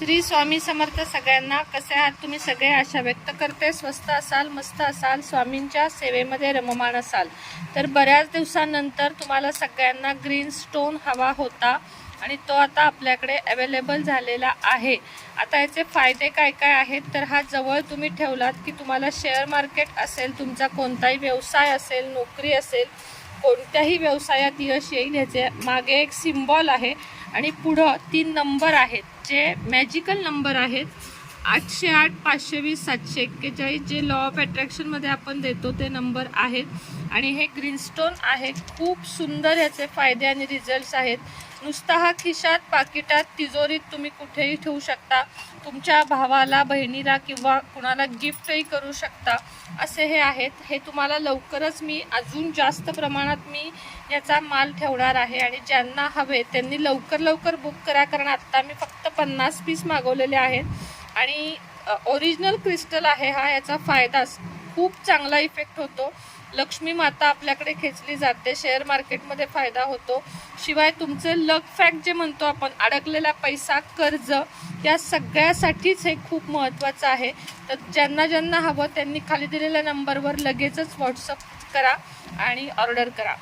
श्री स्वामी समर्थ सगळ्यांना कसे आहात? तुम्ही सगळे आशा व्यक्त करते. स्वस्त असाल मस्त असाल स्वामींच्या सेवेमध्ये रममान असाल. तर बऱ्याच दिवसानंतर तुम्हाला सगळ्यांना ग्रीन स्टोन हवा होता आणि तो आता आपल्याकडे अवेलेबल झालेला आहे. आता याचे फायदे काय काय आहेत? तर हा जवळ तुम्ही ठेवलात की तुम्हाला शेअर मार्केट असेल तुमचा कोणताही व्यवसाय असेल नोकरी असेल कोणत्याही व्यवसायात यश येईल ह्याचे मागे एक सिम्बॉल आहे. आणि पुढं तीन नंबर आहेत. जे मॅजिकल नंबर आहेत आठशे आठ पाचशे वीस सातशे एक्केचाळीस जे लॉ ऑफ अट्रॅक्शनमध्ये आपण देतो ते नंबर आहेत. आणि हे ग्रीनस्टोन आहे खूप सुंदर याचे फायदे आणि रिझल्ट्स आहेत. नुसता हा खिशात पाकिटात तिजोरीत तुम्ही कुठेही ठेवू शकता. तुमच्या भावाला बहिणीला किंवा कुणाला गिफ्टही करू शकता. असे हे आहेत. हे तुम्हाला लवकरच मी अजून जास्त प्रमाणात मी याचा माल ठेवणार आहे. आणि ज्यांना हवे त्यांनी लवकर लवकर बुक करा. कारण आत्ता मी फक्त पन्नास पीस मागवलेले आहेत. आणि ओरिजिनल क्रिस्टल आहे हा याचा फायदा खूप चांगला इफेक्ट होतो. लक्ष्मी माता आपल्याकडे खेचली जाते शेअर मार्केटमध्ये फायदा होतो. शिवाय तुमचे लक फॅक्ट जे म्हणतो आपण अडकलेला पैसा कर्ज या सगळ्यासाठीच हे खूप महत्त्वाचं आहे. तर ज्यांना ज्यांना हवं त्यांनी खाली दिलेल्या नंबरवर लगेचच व्हॉट्सअप करा आणि ऑर्डर करा.